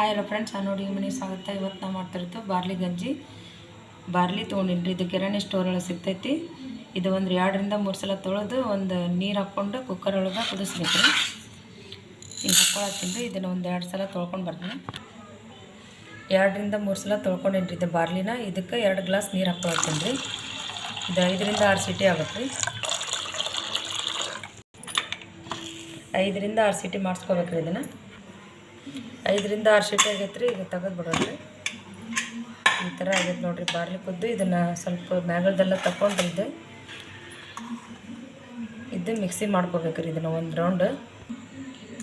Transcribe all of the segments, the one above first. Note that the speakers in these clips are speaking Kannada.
ಹಾಯ್ ಹಲೋ ಫ್ರೆಂಡ್ಸ್ ನಾನು ನೋಡಿ ಮನೆ ಸ್ವಾಗತ ಇವತ್ತು ನಾವು ಮಾಡ್ತಿರೋದು ಬಾರ್ಲಿ ಗಂಜಿ ಬಾರ್ಲಿ ತೊಗೊಂಡಿನ್ರಿ. ಇದು ಕಿರಾಣಿ ಸ್ಟೋರ್ ಒಳಗೆ ಸಿಗ್ತೈತಿ. ಇದು ಒಂದು ಎರಡರಿಂದ ಮೂರು ಸಲ ತೊಳೆದು ಒಂದು ನೀರು ಹಾಕ್ಕೊಂಡು ಕುಕ್ಕರ್ ಒಳಗೆ ಕುದಿಸ್ಬೇಕು. ರೀ ಈಗ ಹಾಕ್ಕೊಳತ್ತೀನಿ ಇದನ್ನು ಒಂದು ಎರಡು ಸಲ ತೊಳ್ಕೊಂಡು ಬರ್ತೀನಿ. ಎರಡರಿಂದ ಮೂರು ಸಲ ತೊಳ್ಕೊಂಡಿನ್ರಿ ಇದು ಬಾರ್ಲಿನ. ಇದಕ್ಕೆ ಎರಡು ಗ್ಲಾಸ್ ನೀರು ಹಾಕ್ಕೊಳತ್ತೀನಿ. ರೀ ಇದು ಐದರಿಂದ ಆರು ಸಿಟಿ ಆಗುತ್ತೆ ರೀ ಐದರಿಂದ ಆರು ಸಿಟಿ ಮಾಡಿಸ್ಕೋಬೇಕ್ರಿ ಇದನ್ನು. ಐದರಿಂದ ಆರು ಶೀಟ್ ಆಗೈತೆ ರೀ ಈಗ ತೆಗೆದು ಬಿಡೋದ್ರಿ. ಈ ಥರ ಆಗೈತೆ ನೋಡಿರಿ ಬಾರ್ಲಿ ಕುದ್ದು ಇದನ್ನು ಸ್ವಲ್ಪ ಮ್ಯಾಗಲ್ದೆಲ್ಲ ತಗೊಂಡ್ರಿ ಇದು ಮಿಕ್ಸಿ ಮಾಡ್ಕೋಬೇಕ್ರಿ ಇದನ್ನು ಒಂದು ರೌಂಡ್.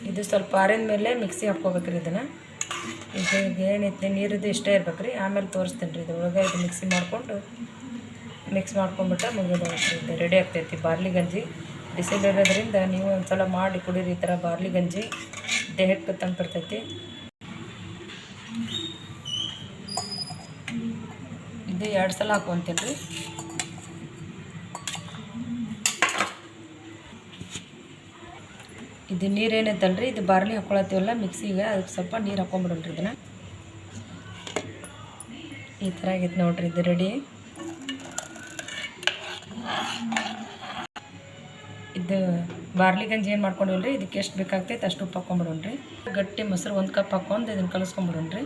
ಇದು ಸ್ವಲ್ಪ ಆರಿದ ಮೇಲೆ ಮಿಕ್ಸಿ ಹಾಕ್ಕೋಬೇಕ್ರಿ ಇದನ್ನು. ಇದು ಏನೈತಿ ನೀರಿದ್ದು ಇಷ್ಟೇ ಇರ್ಬೇಕು ರೀ ಆಮೇಲೆ ತೋರಿಸ್ತೀನಿ ರೀ ಇದ್ರೊಳಗೆ ಇದು ಮಿಕ್ಸಿ ಮಾಡಿಕೊಂಡು, ಮಿಕ್ಸ್ ಮಾಡ್ಕೊಂಬಿಟ್ಟು ಮುಗಿದು ಇದು ರೆಡಿ ಆಗ್ತೈತಿ ಬಾರ್ಲಿ ಗಂಜಿ. ಬಿಸಿಲಿರೋದ್ರಿಂದ ನೀವು ಒಂದು ಸಲ ಮಾಡಿ ಕುಡೀರಿ ಈ ಥರ ಬಾರ್ಲಿ ಗಂಜಿ. ದೇಹಕ್ಕೆ ತಂಪಿರ್ತೈತಿ ಇದು ಎರಡು ಸಲ ಹಾಕ್ಕೊಂತೀನಿ ರೀ ಇದು ನೀರೇನೈತಲ್ಲ ರೀ ಇದು ಬಾರ್ಲಿ ಹಾಕ್ಕೊಳತ್ತೀವಲ್ಲ ಮಿಕ್ಸಿಗೆ, ಅದಕ್ಕೆ ಸ್ವಲ್ಪ ನೀರು ಹಾಕ್ಕೊಂಬಿಡೋಣ್ರಿ ಇದನ್ನು. ಈ ಥರ ಆಗೈತೆ ನೋಡ್ರಿ ಇದು ರೆಡಿ. ಇದು ಬಾರ್ಲಿ ಗಂಜಿ ಏನು ರೀ ಇದಕ್ಕೆ ಎಷ್ಟು ಬೇಕಾಗ್ತೈತೆ ಅಷ್ಟು ಉಪ್ಪು ಹಾಕ್ಕೊಂಬಿಡೋಣ್ರಿ ಗಟ್ಟಿ ಮೊಸರು ಒಂದು ಕಪ್ ಹಾಕ್ಕೊಂಡು ಇದನ್ನು ಕಲಿಸ್ಕೊಂಬಿಡೋಣ್ರಿ.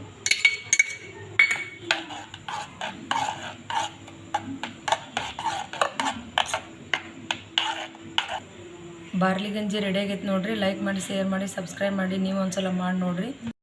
ಬಾರ್ಲಿ ಗಂಜಿ ರೆಡಿ ಆಗೈತೆ ನೋಡ್ರಿ. ಲೈಕ್ ಮಾಡಿ ಶೇರ್ ಮಾಡಿ ಸಬ್ಸ್ಕ್ರೈಬ್ ಮಾಡಿ. ನೀವು ಒಂದ್ಸಲ ಮಾಡಿ ನೋಡ್ರಿ.